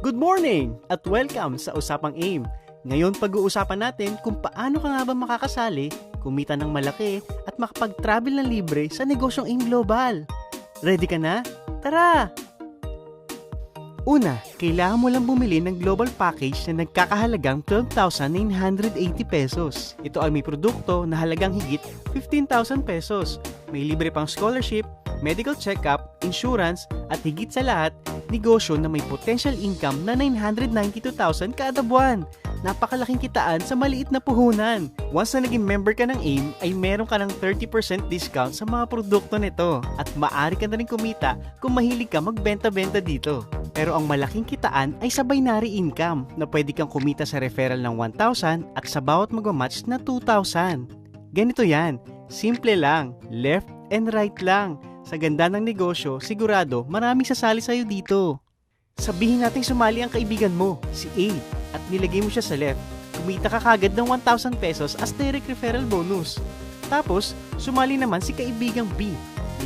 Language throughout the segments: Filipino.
Good morning at welcome sa Usapang AIM. Ngayon pag-uusapan natin kung paano ka nga ba makakasali, kumita ng malaki at makapag-travel ng libre sa negosyong AIM Global. Ready ka na? Tara! Una, kailangan mo lang bumili ng global package na nagkakahalagang 12,980 pesos. Ito ay may produkto na halagang higit 15,000 pesos. May libre pang scholarship, medical check-up, insurance, at higit sa lahat, negosyo na may potential income na 992,000 kada buwan. Napakalaking kitaan sa maliit na puhunan. Once na naging member ka ng AIM, ay meron ka ng 30% discount sa mga produkto nito. At maaari ka na rin kumita kung mahilig ka magbenta-benta dito. Pero ang malaking kitaan ay sa binary income na pwede kang kumita sa referral ng 1,000 at sa bawat magmamatch na 2,000. Ganito yan, simple lang, left and right lang. Sa ganda ng negosyo, sigurado maraming sasali sa'yo dito. Sabihin natin sumali ang kaibigan mo, si A, at nilagay mo siya sa left. Kumita ka kagad ng 1,000 pesos as direct referral bonus. Tapos, sumali naman si kaibigang B.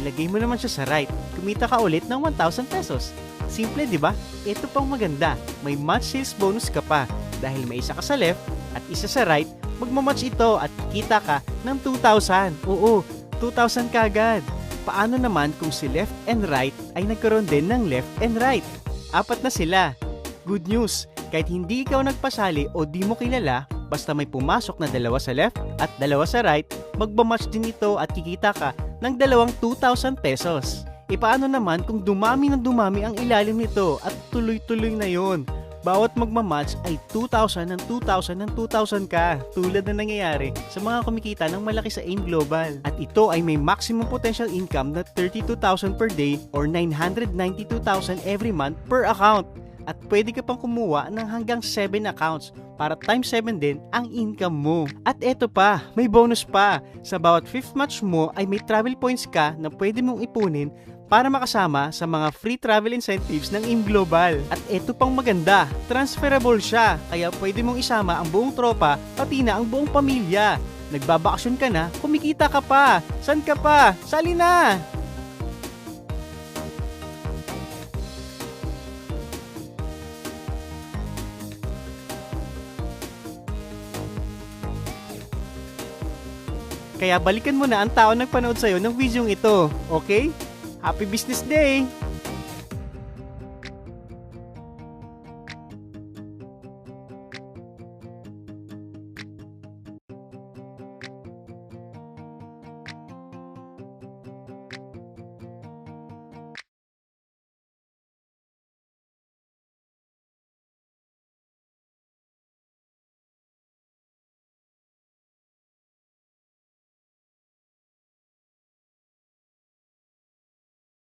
Nilagay mo naman siya sa right. Kumita ka ulit ng 1,000 pesos. Simple, di ba? Ito pang maganda. May match sales bonus ka pa. Dahil may isa ka sa left at isa sa right, magmamatch ito at kita ka ng 2,000. Oo, 2,000 kagad. Paano naman kung si left and right ay nagkaroon din ng left and right? Apat na sila. Good news, kahit hindi ikaw nagpasali o di mo kilala, basta may pumasok na dalawa sa left at dalawa sa right, magmamatch din ito at kikita ka ng dalawang 2,000 pesos. E paano naman kung dumami ng dumami ang ilalim nito at tuloy-tuloy na yon? Bawat magmamatch ay 2,000 ng 2,000 ng 2,000 ka tulad na nangyayari sa mga kumikita ng malaki sa AIM Global. At ito ay may maximum potential income na 32,000 per day or 992,000 every month per account. At pwede ka pang kumuha ng hanggang 7 accounts para times 7 din ang income mo. At eto pa, may bonus pa. Sa bawat 5th match mo ay may travel points ka na pwede mong ipunin para makasama sa mga free travel incentives ng IM Global. At eto pang maganda, transferable siya, kaya pwede mong isama ang buong tropa, pati na ang buong pamilya. Nagbabakasyon ka na, kumikita ka pa. San ka pa? Sali na! Kaya balikan mo na ang tao nagpanood sa'yo ng video ito, okay? Happy Business Day!